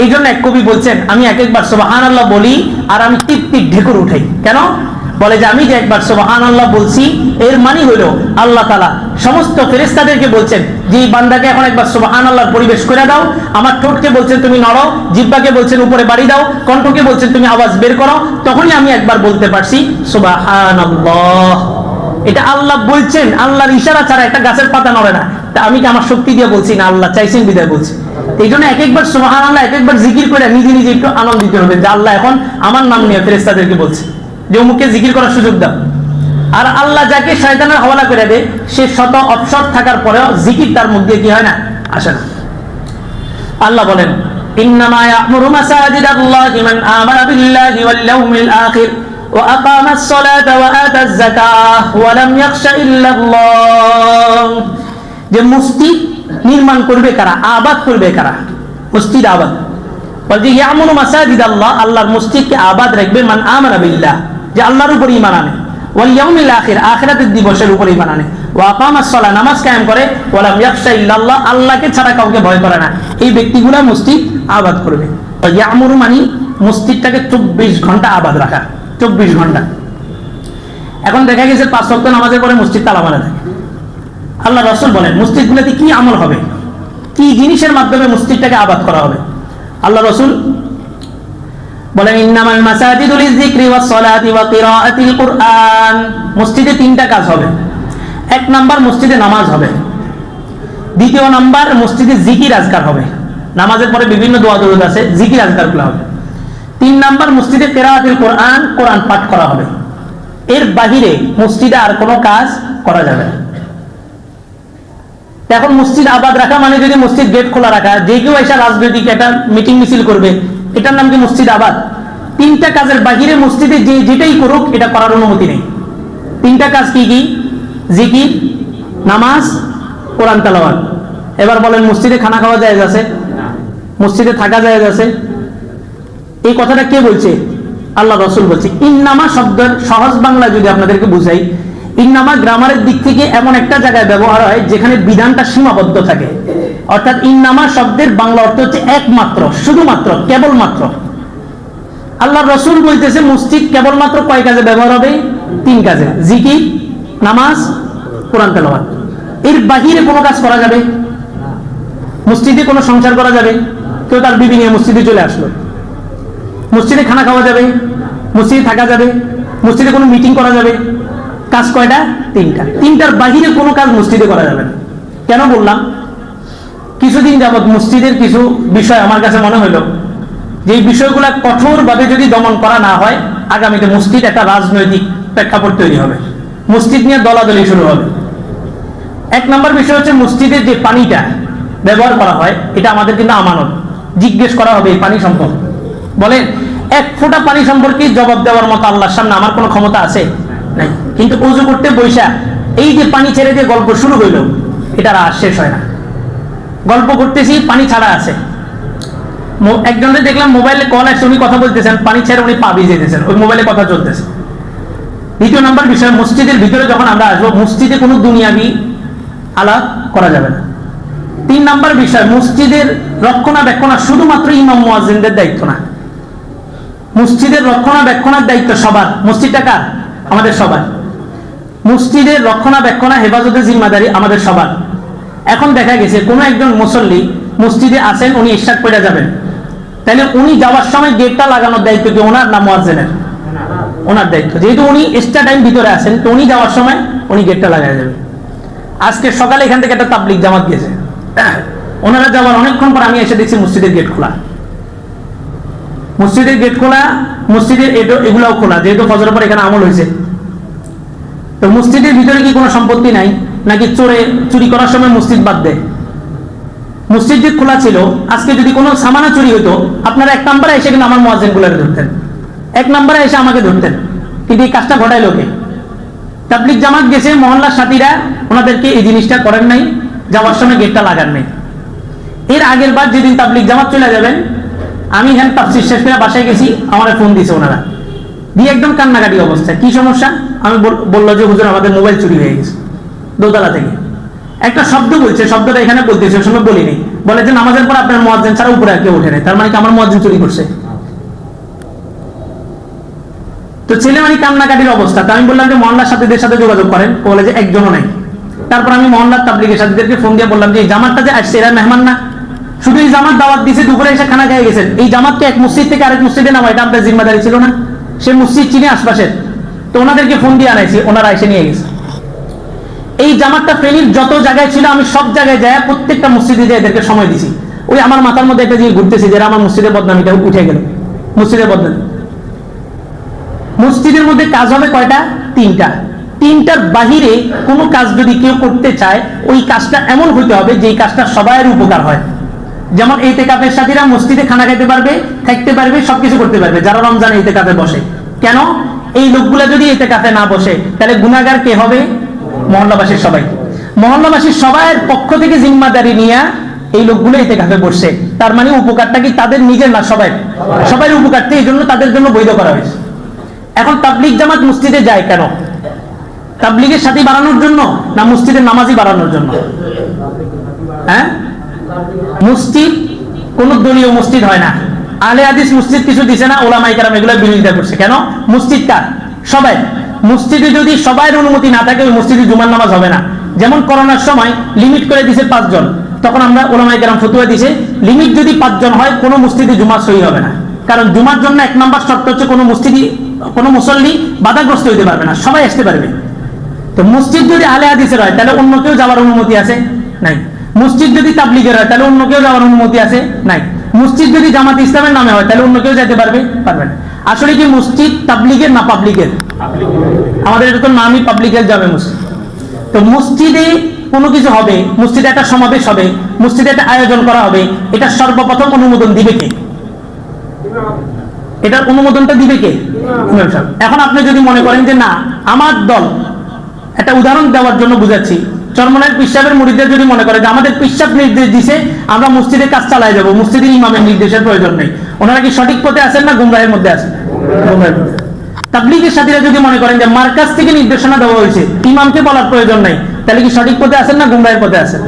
এই জন্য এক কবি বলছেন, আমি এক একবার সোবাহান আল্লাহ বলি আর আমি টিপ টিপ ঢেকুর উঠাই। কেন? বলে যে, আমি যে একবার সোবাহান আল্লাহ বলছি, এর মানে হইল আল্লাহ তালা সমস্ত ফেরেস্তাদেরকে বলছেন, যে এই বান্দাকে এখন একবার সোবাহান আল্লাহর পরিবেশ করে দাও। আমার ঠোঁটকে বলছেন, তুমি নড়ো। জিব্বাকে বলছেন, উপরে বাড়ি দাও। কণ্ঠকে বলছেন, তুমি আওয়াজ বের করো। তখনই আমি একবার বলতে পারছি সোবাহান আল্লাহ এটা আল্লাহ বলছেন, আল্লাহর ইশারা ছাড়া একটা গাছের পাতা নড়ে না। তা আমি কি আমার শক্তি দিয়ে বলছি না আল্লাহ চাইছেন বিদায় বলছি? এই জন্য এক একবার সোহান আল্লাহ এক একবার জিকির করে নিজে নিজে একটু আনন্দিত হবেন যে আল্লাহ এখন আমার নাম নিয়ে ফেরেস্তাদেরকে বলছে যে অমুককে জিকির করার সুযোগ দাও আর আল্লাহ যাকে শয়তানের হওয়ালা করে দেয় সে শত অপসর থাকার পরেও জিকির তার মুখ দিয়ে কি হয় না আসে না আল্লাহ বলেন إنما يأمر مساجد الله من آمن بالله واليوم الآخر وأقام الصلاة وآتى الزكاة ولم يخش إلا الله যে মসজিদ নির্মাণ করবে কারা? আবাদ করবে কারা? মসজিদ আবাদ। বলছে ইয়ামুনু মাসাজিদ আল্লাহ, আল্লাহর মসজিদকে আবাদ রাখবে মান আমানা বিল্লাহ, যে আল্লাহর উপর ঈমান আনে। ওয়াল ইয়াউমিল আখির, আখিরাতের দিবসের উপর ঈমান আনে। ওয়া আকামাস নামাজ কায়েম করে। ওয়া লাম ইয়াখশা ইল্লাল্লাহ, আল্লাহকে ছাড়া কাউকে ভয় করে না। এই ব্যক্তিগুলা মসজিদ আবাদ করবে। ইয়ামুরু মানে মসজিদটাকে চব্বিশ ঘণ্টা আবাদ রাখা। চব্বিশ ঘণ্টা। এখন দেখা গেছে পাঁচ সপ্তাহ নামাজের পরে মসজিদ তালা মারা থাকে আল্লাহ রসুল বলেন, মসজিদগুলোতে কি আমল হবে? কি জিনিসের মাধ্যমে মসজিদটাকে আবাদ করা হবে? আল্লাহ রসুল দ্বিতীয় নাম্বার মসজিদে হবে। নামাজের পরে বিভিন্ন দোয়া আছে হবে। তিন নাম্বার কোরআন কোরআন পাঠ করা হবে। এর বাহিরে মসজিদে আর কোনো কাজ করা যাবে না। এখন মসজিদ আবাদ রাখা মানে যদি মসজিদ গেট খোলা রাখা যে কেউ এসে রাজনৈতিক একটা মিটিং মিছিল করবে এটার নাম কি মসজিদ আবাদ? তিনটা কাজের বাহিরে মসজিদে যে যেটাই করুক এটা করার অনুমতি নেই। তিনটা কাজ কি কি? জিকির নামাজ কোরআন তালাওয়াত। এবার বলেন মসজিদে খানা খাওয়া যায় আছে? মসজিদে থাকা যায় আছে? এই কথাটা কে বলছে? আল্লাহ রসুল বলছে। ইন ইন্নামা শব্দের সহজ বাংলা যদি আপনাদেরকে বুঝাই ইন্নামা গ্রামারের দিক থেকে এমন একটা জায়গায় ব্যবহার হয় যেখানে বিধানটা সীমাবদ্ধ থাকে। অর্থাৎ ইন্নামা শব্দের বাংলা অর্থ হচ্ছে একমাত্র, শুধুমাত্র, কেবলমাত্র। আল্লাহ রসুল বলতেছে, মসজিদ কেবলমাত্র কয় কাজে ব্যবহার হবে? তিন কাজে। জিকির, নামাজ, কোরআন তেলাওয়াত। এর বাহিরে কোনো কাজ করা যাবে? মসজিদে কোনো সংসার করা যাবে? কেউ তার বিবি নিয়ে মসজিদে চলে আসলো। মসজিদে খানা খাওয়া যাবে? মসজিদে থাকা যাবে? মসজিদে কোনো মিটিং করা যাবে? কাজ কয়টা? তিনটা। তিনটার বাহিরে কোনো কাজ মসজিদে করা যাবে না। কেন বললাম? কিছুদিন যাবৎ মসজিদের কিছু বিষয় আমার কাছে মনে হলো যে বিষয়গুলো কঠোরভাবে যদি দমন করা না হয়, আগামীতে মসজিদ একটা রাজনৈতিক প্রেক্ষাপট তৈরি হবে। মসজিদ নিয়ে দলাদলি শুরু হবে। এক নম্বর বিষয় হচ্ছে মসজিদের যে পানিটা ব্যবহার করা হয়, এটা আমাদের কিন্তু আমানত। জিজ্ঞেস করা হবে এই পানি সম্পর্কে। বলেন, এক ফোঁটা পানি সম্পর্কে জবাব দেওয়ার মতো আল্লাহর সামনে আমার কোনো ক্ষমতা আছে? নাই। কিন্তু উজু করতে বৈশা, এই যে পানি ছেড়ে দিয়ে গল্প শুরু হইল, এটা আর শেষ হয় না। গল্প করতেছি, পানি ছাড়া আছে। একজনের দেখলাম মোবাইলে কল আসছে, উনি কথা বলতেছেন, পানি ছেড়ে উনি পা ভিজে দিয়েছেন ওই মোবাইলে কথা চলতেছে। দ্বিতীয় নম্বর বিষয়, মসজিদের ভিতরে যখন আমরা আসব, মসজিদে কোনো দুনিয়াবি আলাপ করা যাবে না। তিন নম্বর বিষয়, মসজিদের রক্ষণাবেক্ষণা শুধুমাত্র ইমাম মুয়াজ্জিনদের দায়িত্ব না। মসজিদের রক্ষণাবেক্ষণার দায়িত্ব সবার। মসজিদটা কার? আমাদের সবার। মসজিদের রক্ষণাবেক্ষণা হেফাজতের জিম্মাদারি আমাদের সবার। এখন দেখা গেছে, কোনো একজন মুসল্লি মসজিদে আসেন উনি ইশাক পড়ে যাবেন। তাহলে উনি যাওয়ার সময় গেটটা লাগানোর দায়িত্ব কি ওনার না মুয়াজ্জিনের? ওনার দায়িত্ব। যেহেতু উনি এক্সট্রা টাইম ভিতরে আসেন তো উনি যাওয়ার সময় উনি গেটটা লাগাই যাবেন আজকে সকালে এখান থেকে একটা তাবলিক জামাত গেছে ওনারা যাওয়ার অনেকক্ষণ পর আমি এসে দেখছি মসজিদের গেট খোলা। মসজিদের গেট খোলা, মসজিদের এগুলাও খোলা, যেহেতু ফজরের পর এখানে আমল হয়েছে। তো মসজিদের ভিতরে কি কোনো সম্পত্তি নাই? নাকি চোরে চুরি করার সময় মসজিদ বাদ দেয়? মসজিদ যে খোলা ছিল, আজকে যদি কোনো সামানা চুরি হতো আপনারা এক নম্বরে এসে কিন্তু আমার মোয়াজেন গুলারে ধরতেন। এক নম্বরে এসে আমাকে ধরতেন। কিন্তু এই কাজটা ঘটায় লোকে তাবলিক জামাত গেছে মহল্লার সাথীরা ওনাদেরকে এই জিনিসটা করেন নাই, যাওয়ার সময় গেটটা লাগান নাই। এর আগের বার যেদিন তাবলিক জামাত চলে যাবেন, আমি এখানে তাফসির শেষ করে বাসায় গেছি, আমার ফোন দিয়েছে ওনারা। দিয়ে একদম কান্নাকাটি অবস্থা। কি সমস্যা? আমি বলল যে, হুজুর, আমাদের মোবাইল চুরি হয়ে গেছে। দোতলা থেকে। একটা শব্দ বলছে, শব্দটা এখানে বলতেছে, ওই সময় বলিনি। বলে যে, নামাজের পর আপনার মোয়াজ্জেন ছাড়া উপরে কেউ ওঠে নাই। তার মানে কি আমার মোয়াজ্জেন চুরি করছে? তো ছেলে মানে কান্নাকাটির অবস্থা। তো আমি বললাম যে, মহল্লার সাথীদের সাথে যোগাযোগ করেন। বলে যে, একজনও নাই। তারপর আমি মহল্লার তাবলিগের সাথীদেরকে ফোন দিয়ে বললাম যে, এই জামাতটা যে আসছে, এরা মেহমান না। শুধু এই জামাত দাওয়াত দিয়েছে দুপুরে এসে খানা খেয়ে গেছেন। এই জামাতকে এক মসজিদ থেকে আরেক মসজিদে নামা এটা আপনার জিম্মাদারি ছিল না? সে মসজিদ চিনে আশপাশের। তো ওনাদেরকে ফোন দিয়ে আনাইছি, ওনারা এসে নিয়ে গেছে। এই জামাতটা ফেনীর যত জায়গায় ছিল, আমি সব জায়গায় যায় প্রত্যেকটা মসজিদে যায় এদেরকে সময় দিছি। ওই আমার মাথার মধ্যে একটা জিনিস ঘুরতেছি যে এরা আমার মসজিদের বদনামিটা উঠে গেল। মসজিদের বদনামি। মসজিদের মধ্যে কাজ হবে কয়টা? তিনটা। তিনটার বাহিরে কোনো কাজ যদি কেউ করতে চায়, ওই কাজটা এমন হতে হবে যে কাজটা সবাইয়ের উপকার হয়। যেমন এই তেকাপের সাথীরা মসজিদে খানা খাইতে পারবে, থাকতে পারবে, সবকিছু করতে পারবে, যারা রমজান এই তেকাপে বসে। কেন? এই লোকগুলা যদি এতে কাফে না বসে, তাহলে গুনাগার কে হবে? মহল্লাবাসীর সবাই। মহল্লাবাসীর সবার পক্ষ থেকে জিম্মাদারি নিয়ে এই লোকগুলো এতে কাফে বসছে। তার মানে উপকারটা কি? তাদের নিজের না সবাই? সবাই উপকারটা এই জন্য তাদের জন্য বৈধ করা হয়েছে। এখন তাবলিগ জামাত মসজিদে যায় কেন? তাবলিগের সাথে বাড়ানোর জন্য না মসজিদের নামাজি বাড়ানোর জন্য? হ্যাঁ? মসজিদ, কোন দলীয় মসজিদ হয় না। আলে হাদিস মসজিদ কিছু দিছে না ওলামাই কারাম এগুলো বিরোধিতা করছে। কেন? মসজিদ কার? সবাই। মসজিদে যদি সবার অনুমতি না থাকে, ওই মসজিদে জুমার নামাজ হবে না। যেমন করোনার সময় লিমিট করে দিছে পাঁচজন, তখন আমরা ওলামাই কারাম ফতুয়া দিছে লিমিট যদি পাঁচজন হয়, কোনো মসজিদে জুমা সহি হবে না। কারণ জুমার জন্য এক নম্বর শর্ত হচ্ছে কোনো মসজিদই কোনো মুসল্লি বাধাগ্রস্ত হইতে পারবে না, সবাই আসতে পারবে। তো মসজিদ যদি আলে হাদিসের হয়, তাহলে অন্য কেউ যাওয়ার অনুমতি আছে? নাই। মসজিদ যদি তাবলিগের হয়, তাহলে অন্য কেউ যাওয়ার অনুমতি আছে? নাই। মসজিদ যদি জামাত ইসলামের নামে হয়, তাহলে অন্য কেউ যেতে পারবে? পারবে না। আসলে কি মসজিদ তাবলিগের না পাবলিকের আমাদের এটা তো নামই পাবলিকের যাবে মসজিদ। তো মসজিদে কোনো কিছু হবে, মসজিদে একটা সমাবেশ হবে, মসজিদে একটা আয়োজন করা হবে, এটা সর্বপ্রথম অনুমোদন দিবে কে? এটার অনুমোদনটা দিবে কে? এখন আপনি যদি মনে করেন যে না, আমার দল, একটা উদাহরণ দেওয়ার জন্য বুঝাচ্ছি চরমনের পিসাবের মুড়িদের যদি মনে করে যে আমাদের পিসাব নির্দেশ দিছে, আমরা মসজিদে কাজ চালাই যাব, মসজিদের ইমামের নির্দেশের প্রয়োজন নেই। ওনারা কি সঠিক পথে আছেন না গুমরাহের মধ্যে আছেন? তাবলিগের সাথীরা যদি মনে করেন যে মার্কাজ থেকে নির্দেশনা দেওয়া হয়েছে, ইমামকে বলার প্রয়োজন নাই, তাহলে কি সঠিক পথে আছেন না গুমরাহের পথে আছেন?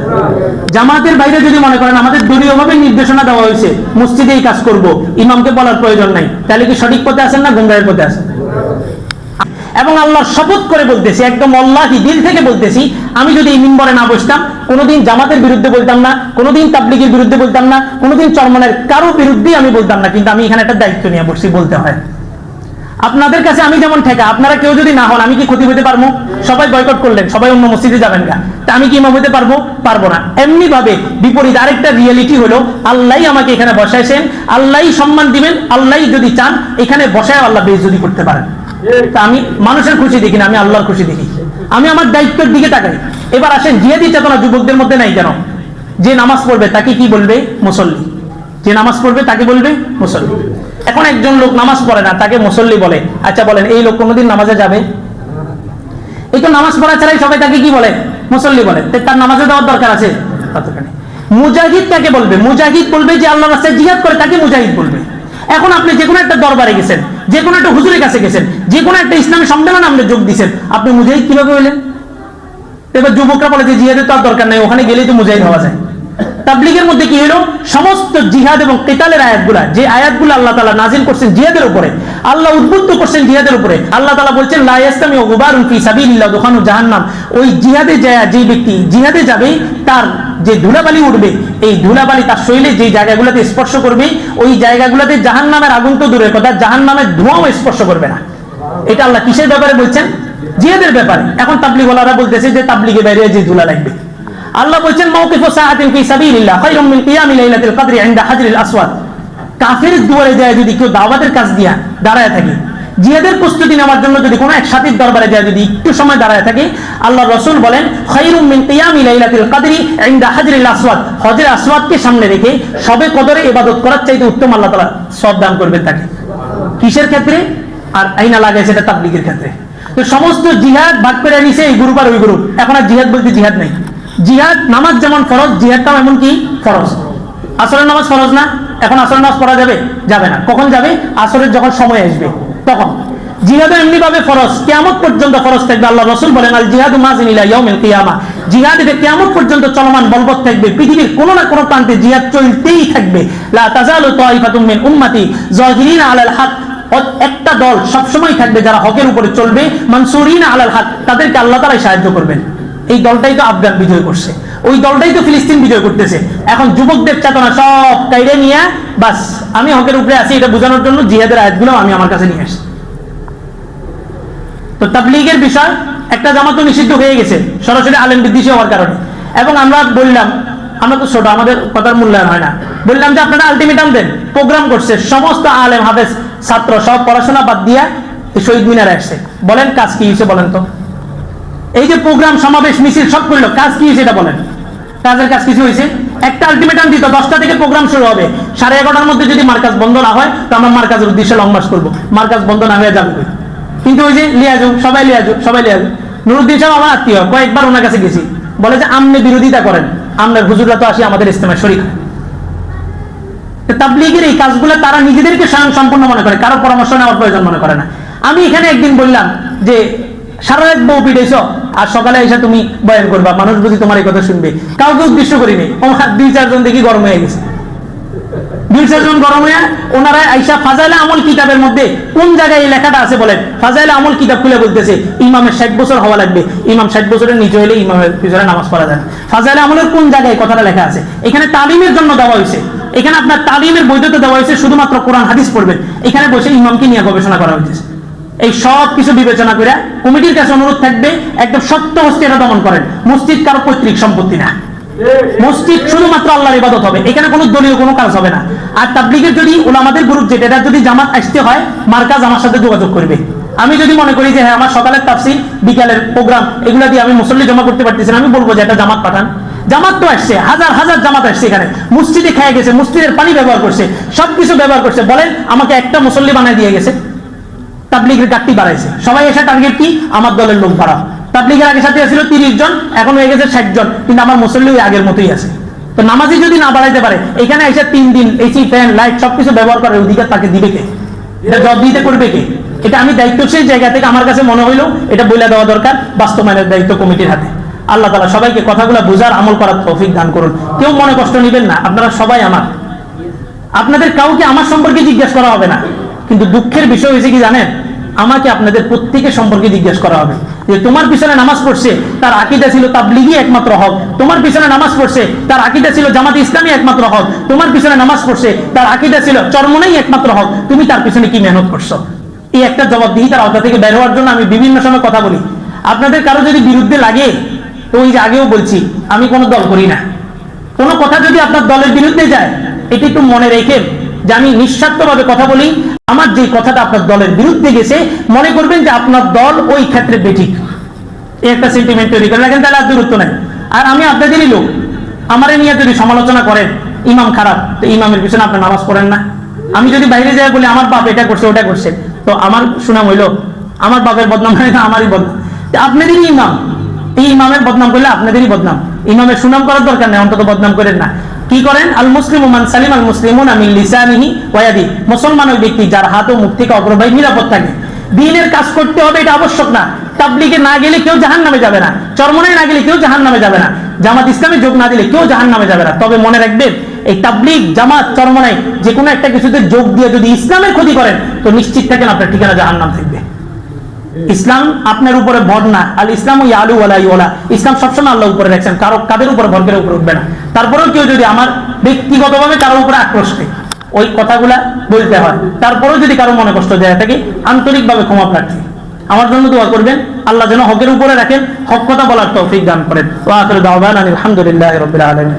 জামাতের বাইরে যদি মনে করেন আমাদের দলীয়ভাবে নির্দেশনা দেওয়া হয়েছে মসজিদে এই কাজ করব, ইমামকে বলার প্রয়োজন নাই, তাহলে কি সঠিক পথে আছেন না গুমরাহের পথে আছেন? এবং আল্লাহর শপথ করে বলতেছি, একদম আল্লাহি দিল থেকে বলতেছি, আমি যদি এই মিম্বরে না বসতাম, কোনোদিন জামাতের বিরুদ্ধে বলতাম না, কোনোদিন তাবলিগের বিরুদ্ধে বলতাম না, কোনোদিন চরমনের কারও বিরুদ্ধেই আমি বলতাম না, কিন্তু আমি এখানে একটা দায়িত্ব নিয়ে বসছি, বলতে হয়। আপনাদের কাছে আমি যেমন ঠেকা, আপনারা কেউ যদি না হন, আমি কি ক্ষতি হতে পারব? সবাই বয়কট করলেন, সবাই অন্য মসজিদে যাবেন না। তা আমি কি ইমাম হতে পারব? পারব না। এমনি ভাবে বিপরীত আরেকটা রিয়েলিটি হলো আল্লাহ আমাকে এখানে বসাইছেন আল্লাহ সম্মান দিবেন আল্লাহ যদি চান, এখানে বসায় আল্লাহ বেজুদি করতে পারেন। তা আমি মানুষের খুশি দেখি না, আমি আল্লাহর খুশি দেখি। আমি আমার দায়িত্বের দিকে তাকাই। এবার আসেন জিয়াদি চেতনা যুবকদের মধ্যে নাই কেন? যে নামাজ পড়বে তাকে কি বলবে? মুসল্লি। যে নামাজ পড়বে তাকে বলবে? মুসল্লি। এখন একজন লোক নামাজ পড়ে না, তাকে মুসল্লি বলে। আচ্ছা বলেন, এই লোক কোনোদিন নামাজে যাবে? এই তো নামাজ পড়া ছাড়াই সবাই তাকে কি বলে? মুসল্লি বলে। তার নামাজে যাওয়ার দরকার আছে? মুজাহিদ তাকে বলবে। মুজাহিদ বলবে যে আল্লাহ রাস্তায় জিহাদ করে তাকে মুজাহিদ বলবে। এখন আপনি যে কোনো একটা দরবারে গেছেন যে কোনো একটা হুজুরের কাছে গেছেন যে কোনো একটা ইসলামী সম্মেলনে আপনি যোগ দিচ্ছেন আপনি মুজাহিদ কীভাবে হইলেন? এবার যুবকরা বলে যে জিহাদের তো আর দরকার নেই, ওখানে গেলেই তো মুজাহিদ হওয়া যায়। তাবলিগের মধ্যে কি হলো সমস্ত জিহাদ এবং কেতালের আয়াতগুলা, যে আয়াতগুলো আল্লাহ তালা নাজিল করছেন জিহাদের উপরে, আল্লাহ উদ্বুদ্ধ করছেন জিহাদের উপরে, আল্লাহ তালা বলছেন লাইয়াস্তামি ওগুবারুন ফি সাবিলিল্লাহ দোকানু জাহান্নাম। ওই জিহাদে যায় যে ব্যক্তি জিহাদে যাবে তার যে ধুলাবালি উঠবে, এই ধুলাবালি তার শরীরে যে জায়গাগুলোতে স্পর্শ করবে, ওই জায়গাগুলোতে জাহান্নামের আগুন তো দূরের কথা, জাহান্নামের ধোঁয়াও স্পর্শ করবে না। এটা আল্লাহ কিসের ব্যাপারে বলছেন? জিহাদের ব্যাপারে। এখন তাবলিগওয়ালারা বলতেছে যে তাবলিগে বাইরে যে ধুলা লাগবে। আল্লাহ বলছেন মাওকিফু সাআতিন ফি সাবিলিল্লাহ খায়রুম মিন কিয়ামি লাইলাতিল কদরি ইনদা হাজরিল আসওয়াদ। কাফের দুয়ারে যায় যদি কেউ দাওয়াতের কাজ দিয়া দাঁড়ায় থাকে জিহাদের প্রস্তুতি নেওয়ার জন্য যদি কোনো এক সাথীর দরবারে যায়, যদি একটু সময় দাঁড়ায় থাকে আল্লাহ রসুল বলেন, খায়রুম মিন কিয়ামি লাইলাতিল কদরি ইনদা হাজরিল আসওয়াদ। হজের আসওয়াদকে সামনে রেখে সবে কদরে ইবাদত করার চাইতে উত্তম আল্লাহ তাআলা সব দান করবেন তাকে। কিসের ক্ষেত্রে? আর আইনা লাগে সেটা তাবলিগের ক্ষেত্রে। তো সমস্ত জিহাদ ভাগ করে নিছে এই গ্রুপ আর ওই গ্রুপ। এখন আর জিহাদ বলতে জিহাদ নেই। জিহাদ, নামাজ যেমন ফরজ, জিহাদটাও এমন কি ফরজ। আসরের নামাজ ফরজ না? এখন আসরের নামাজ পড়া যাবে? যাবে না। কখন যাবে? আসরের যখন সময় আসবে। তখন। জিহাদও এমনি ভাবে ফরজ, কিয়ামত পর্যন্ত ফরজ থাকবে, আল্লাহ রসুল বলেন আল জিহাদু মাজিন ইলা ইয়াউমিল কিয়ামা। জিহাদ এটা কিয়ামত পর্যন্ত চলমান বলবৎ থাকবে, পৃথিবীর কোনো না কোনো প্রান্তে জিহাদ চলতেই থাকবে। লা তাজালু তাইফাতুম মিন উম্মতি, জাহিরিনা আলাল হক। একটা দল সবসময় থাকবে যারা হকের উপরে চলবে, মানসুরিনা আলাল হক, তাদেরকে আল্লাহ তাআলাই সাহায্য করবেন। এই দলটাই তো আফগান বিজয় করছে। ওই দলটাই তো ফিলিস্তিন বিজয় করতেছে। এখন যুবকদের চেতনা সব কাইরে নিয়ে, বাস, আমি হকের উপরে আছি, এটা বোঝানোর জন্য জিহাদের আয়াতগুলো আমি আমার কাছে নিয়ে আসি তো তাবলিগের বিষয়, একটা জামাত তো নিষিদ্ধ হয়ে গেছে, সরাসরি আলেম বিদ্বেষী হওয়ার কারণে। এবং আমরা বললাম, আমরা তো ছোট, আমাদের কথার মূল্যায়ন হয় না। বললাম যে আপনারা আলটিমেটাম দেন প্রোগ্রাম করছে, সমস্ত আলেম, হাফেজ, ছাত্র, সব পড়াশোনা বাদ দিয়া শহীদ মিনারে আসছে। বলেন, কাজ কি হয়েছে বলেন তো? এই যে প্রোগ্রাম সমাবেশ, মিছিল, সব করল, কাজ কি হয়েছে এটা বলেন। কাজের কাজ কিছু হয়েছে? একটা আলটিমেটাম দিত দশটা থেকে প্রোগ্রাম শুরু হবে। সাড়ে এগারোটার মধ্যে যদি মার্কাজ বন্ধ না হয়, তো আমরা মার্কাজের উদ্দেশ্যে লং মার্চ করব। মার্কাজ বন্ধ না হয়ে যাবে কিন্তু ওই যে লিয়াজু, সবাই লিয়াজু সবাই লিয়াজু। নুরুদ্দিন সাহেব আমার আত্মীয়, কয়েকবার ওনার কাছে গেছি। বলে যে, আমনে বিরোধিতা করেন। আমনের হুজুররা তো আসি আমাদের ইস্তেমায় শরীর তাবলিগের এই কাজগুলো তারা নিজেদেরকে স্বয়ং সম্পূর্ণ মনে করে, কারও পরামর্শ নেওয়ার প্রয়োজন মনে করে না। আমি এখানে একদিন বললাম যে সারা বউ পিটাইছ? আর সকালে এসে তুমি বয়ান করবা, মানুষ বুঝি তোমার এই কথা শুনবে। কাউকে উদ্দেশ্য করিনি। আমার দুই চারজন দেখি গরম হয়ে গেছে। দুই চারজন গরম হয়ে ওনারা আইসা ফাজাইলে আমল কিতাবের মধ্যে কোন জায়গায় এই লেখাটা আছে বলেন? ফাজাইলে আমল কিতাব খুলে বলতেছে, ইমামের ষাট বছর হওয়া লাগবে। ইমাম ষাট বছরের নিচে হলে ইমামের পিছনে নামাজ পড়া যায়। ফাজাইলে আমলের কোন জায়গায় কথাটা লেখা আছে? এখানে তালিমের জন্য দেওয়া হয়েছে। এখানে আপনার তালিমের বৈধতা দেওয়া হয়েছে, শুধুমাত্র কোরআন, হাদিস পড়বেন। এখানে বসে ইমামকে নিয়ে গবেষণা করা হয়েছে এই সব কিছু বিবেচনা করে কমিটির কাছে অনুরোধ থাকবে, একদম সত্য হস্তে এটা দমন করেন। মসজিদ কারও পৈতৃক সম্পত্তি না। মসজিদ শুধুমাত্র আল্লাহর ইবাদত হবে, এখানে কোনো দলীয় কোনো কাজ হবে না। আর তাবলিগের যদি ওলামাদের গ্রুপ যেটা, এটা যদি জামাত আসতে হয়, মার্কাজ আমার সাথে যোগাযোগ করবে। আমি যদি মনে করি যে হ্যাঁ আমার সকালের তাফসির, বিকালের প্রোগ্রাম, এগুলা দিয়ে আমি মুসল্লি জমা করতে পারতেছি আমি বলব যে এটা জামাত পাঠান। জামাত তো আসছে, হাজার হাজার জামাত আসছে এখানে। মসজিদে খেয়ে গেছে, মসজিদের পানি ব্যবহার করছে, সবকিছু ব্যবহার করছে। বলেন, আমাকে একটা মুসল্লি বানায় দিয়ে গেছে। তাবলিগের গাঠটি বাড়াইছে। সবাই এসে টার্গেট কি? আমার দলের লোক বাড়াও। তাবলিগের আগে সাথে ছিল তিরিশ জন, এখন হয়ে গেছে ষাট জন। কিন্তু আমার মুসল্লি ওই আগের মতোই আছে। তো নামাজি যদি না বাড়াইতে পারে, এখানে এসে তিন দিন এসি ফ্যান লাইট সবকিছু ব্যবহার করার অধিকার তাকে দিবে কে? এটা জব দিতে করবে কে? এটা আমি দায়িত্বশীল জায়গা থেকে আমার কাছে মনে হইল, এটা বলে দেওয়া দরকার, বাস্তবায়নের দায়িত্ব কমিটির হাতে। আল্লাহ তালা সবাইকে কথাগুলো বোঝার আমল করার তৌফিক দান করুন। কেউ মনে কষ্ট নেবেন না, আপনারা সবাই আমার। আপনাদের কাউকে আমার সম্পর্কে জিজ্ঞেস করা হবে না। কিন্তু দুঃখের বিষয় হয়েছে কি জানেন? আমাকে আপনাদের প্রত্যেকের সম্পর্কে জিজ্ঞেস করা হবে। যে তোমার পিছনে নামাজ পড়ছে, তার আকিদা ছিল তাবলিগি একমাত্র হক। তোমার পিছনে নামাজ পড়ছে, তার আকিদা ছিল জামাত ইসলামী একমাত্র হক। তোমার পিছনে নামাজ পড়ছে, তার আকিদা ছিল চরমনাই একমাত্র হক। তুমি তার পিছনে কি মেহনত করছ? এই একটা জবাবদিহি তার আওতা থেকে বের হওয়ার জন্য আমি বিভিন্ন সময় কথা বলি। আপনাদের কারও যদি বিরুদ্ধে লাগে, তো ওই যে আগেও বলছি, আমি কোনো দল করি না। কোনো কথা যদি আপনার দলের বিরুদ্ধে যায়, এটি একটু মনে রেখে যে আমি নিঃস্বার্থভাবে কথা বলি আমার যে কথাটা আপনার দলের বিরুদ্ধে গেছে, মনে করবেন যে আপনার দল ওই ক্ষেত্রে বেঠিক। একটা সেন্টিমেন্ট তৈরি করে রাখেন তাহলে আর দূরত্ব নাই। আর আমি আপনাদেরই লোক। আমার নিয়ে যদি সমালোচনা করেন, ইমাম খারাপ, তো ইমামের পিছনে আপনি নামাজ পড়েন না। আমি যদি বাইরে যাই বলি, আমার বাপ এটা করছে, ওটা করছে। তো আমার সুনাম হইল, আমার বাপের বদনাম হয় না আমারই বদনাম। আপনাদেরই ইমাম। এই ইমামের বদনাম করলে আপনাদেরই বদনাম। ইমামের সুনাম করার দরকার নেই, অন্তত বদনাম করেন না। কি করেন? আল মুসলিম মান সালিম আল মুসলিমুন আমিন লিসানিহি ওয়াদি মুসলমান ওই ব্যক্তি যার হাত ও মুখ থেকে অগ্রবাহী নিরাপদ থাকে। দিনের কাজ করতে হবে এটা আবশ্যক না। তাবলিগে না গেলে কেউ জাহান নামে যাবে না। চরমনায় না গেলে কেউ জাহান নামে যাবে না। জামাত ইসলামে যোগ না দিলে কেউ জাহান নামে যাবে না। তবে মনে রাখবেন, এই তাবলিগ, জামাত, চরমনায় যে কোনো একটা কিছুতে যোগ দিয়ে যদি ইসলামের ক্ষতি করেন, তো নিশ্চিত থাকেন আপনার ঠিকানা জাহান নাম থাকবে। ইসলাম আপনার উপরে ভর না। আল ইসলাম ওই আলু ওলা ওলা ইসলাম সবসময় আল্লাহ উপরে রাখছেন। কারও কাদের উপরে? ভর করে উপরে উঠবে না। তারপরেও কেউ যদি আমার ব্যক্তিগতভাবে কারোর উপরে আক্রোশ নেই ওই কথাগুলা বলতে হয়। তারপরেও যদি কারও মনে কষ্ট দেয় থাকে, আন্তরিকভাবে ক্ষমা প্রার্থী। আমার জন্য দোয়া করবেন। আল্লাহ যেন হকের উপরে রাখেন। হক কথা বলার তৌফিক দান করেন। ওয়া আখিরু দাওয়ানা আলহামদুলিল্লাহি রাব্বিল আলামিন।